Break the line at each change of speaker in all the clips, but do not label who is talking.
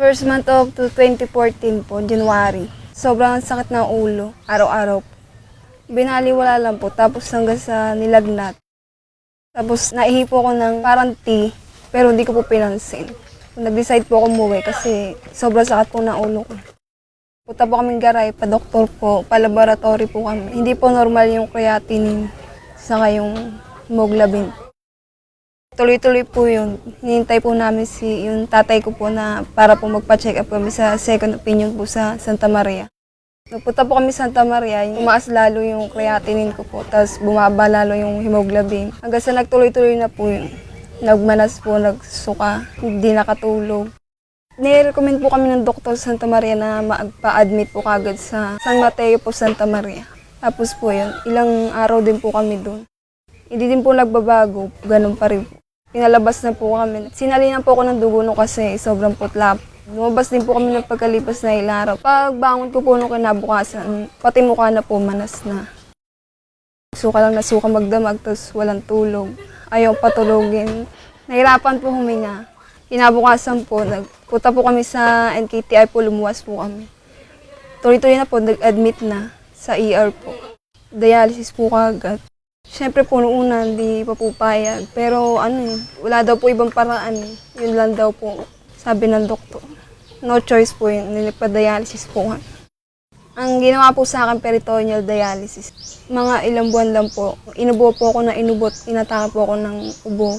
First month of to 2014 po, January. Sobrang sakit ng ulo, araw-araw po. Binaliwala lang po, tapos hanggang sa nilagnat. Tapos naihi po ako ng parang tea, pero hindi ko po pinansin. Nag-decide po ako umuwi kasi sobrang sakit po ng ulo ko. Punta po kaming garay, pa-doktor po, pa-laboratory po kami. Hindi po normal yung creatinine, saka yung hemoglobin. Tuloy-tuloy po yun. Hinintay po namin si yung tatay ko po na para po magpa-check up kami sa second opinion po sa Santa Maria. Nagpunta po kami sa Santa Maria, tumaas lalo yung creatinine ko po, tapos bumaba lalo yung hemoglobin. Hanggang sa nagtuloy-tuloy na po yun. Nagmanas po, nagsuka, hindi nakatulog. Nirecommend po kami ng doktor sa Santa Maria na magpa-admit po kagad sa San Mateo po Santa Maria. Tapos po yun, ilang araw din po kami doon. Hindi din po nagbabago, ganun pa rin. Pinalabas na po kami. Sinalinan po ako ng dugo no kasi sobrang putla. Lumabas din po kami ng pagkalipas na ilang araw. Pag bangon ko po nung kinabukasan, pati mukha na po manas na. Suka lang na suka magdamag, tapos walang tulog. Ayaw patulogin. Nahirapan po huminga. Kinabukasan po, nagpunta po kami sa NKTI po, lumuwas po kami. Tuloy-tuloy na po, nag-admit na sa ER po. Dialysis po kagad. Siyempre po noong una, hindi pa po payag. Pero ano, eh, wala daw po ibang paraan. eh. Yun lang daw po, sabi ng doktor. No choice po yun, nilipad-dialysis po. Ang ginawa po sa akin, peritoneal dialysis. Mga ilang buwan lang po. Inubo po ako na inubot, inatake po ako ng ubo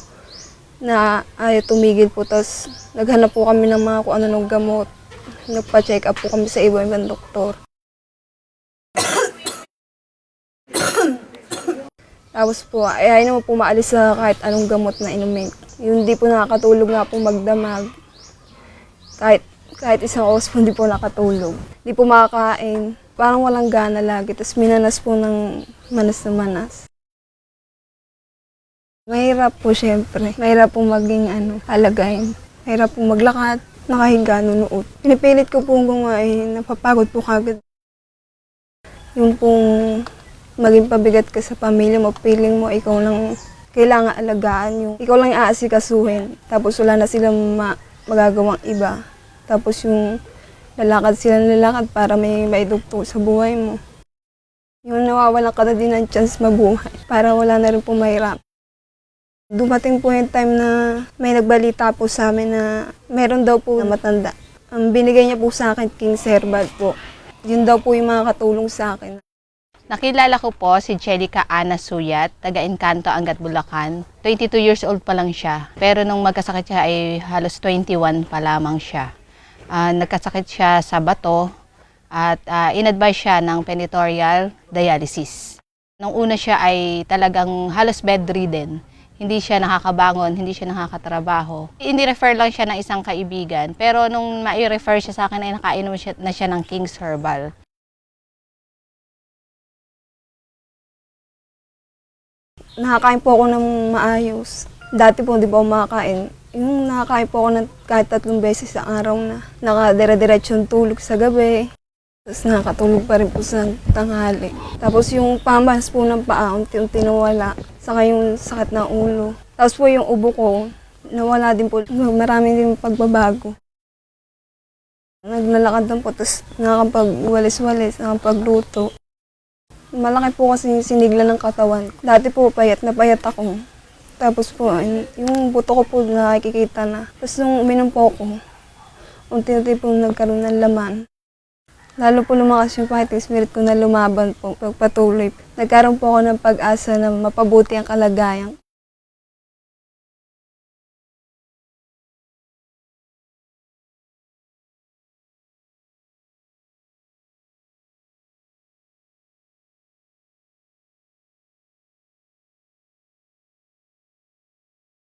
na ayaw tumigil po. Tapos naghanap po kami ng mga kung ano ng gamot. Nagpa-check up po kami sa iba-ibang doktor. Tapos po, ay ayaw naman po maalis sa kahit anong gamot na inumin. Yung di po nakakatulog nga po magdamag. Kahit, kahit isang oras po hindi po nakatulog. Di po makakain. Parang walang gana lagi. Tapos minanas po ng manas na manas. Mahirap po syempre. Mahirap po maging ano, halagain. Mahirap po maglakad, nakahiga, nunuot. Pinipilit ko po kung ay napapagod po kagad. Yung pong maging pabigat ka sa pamilya mo, feeling mo ikaw lang kailangan alagaan yung ikaw lang aasikasuhin. Tapos wala na silang ma- magagawang iba. Tapos yung lalakad sila lalakad para may maidugtong sa buhay mo. Yung nawawalan ka na din ng chance mabuhay para wala na rin po mahirap. Dumating po yung time na may nagbalita po sa amin na meron daw po na matanda. Ang binigay niya po sa akin, King Serbal po. Yun daw po yung mga katulong sa akin.
Nakilala ko po si Jelica Ana Suyat, taga Encanto, Angat, Bulacan. 22 years old pa lang siya. Pero nung magkasakit siya ay halos 21 pa lamang siya. Ah, nagkasakit siya sa bato at ah, in-advise siya ng peritoneal dialysis. Nung una siya ay talagang halos bedridden. Hindi siya nakakabangon, hindi siya nakakatrabaho. Ini-refer lang siya ng isang kaibigan. Pero nung mai-refer siya sa akin ay nakainom siya, na siya ng King's Herbal.
Nakakain po ako ng maayos. Dati po, hindi po ako. Yung nakakain po ako ng kahit tatlong beses sa araw na nakadire-diretsyon tulog sa gabi. Tapos nakakatulog pa rin po sa tanghali. Tapos yung pamanas po ng paa, unti-unti nawala. Saka yung sakit ng ulo. Tapos po yung ubo ko, nawala din po. Marami din pagbabago. Naglalakad lang po, tapos nakakapag-walis-walis, nakakapagluto. Malaki po kasi yung sinigla ng katawan. Dati po payat na payat ako. Tapos po, yun- yung buto ko po nakikita na. Tapos nung uminom po ako, unti-unti po nagkaroon ng laman. Lalo po lumakas yung fighting spirit ko na lumaban po, pagpatuloy. Nagkaroon po ako ng pag-asa na mapabuti ang kalagayan.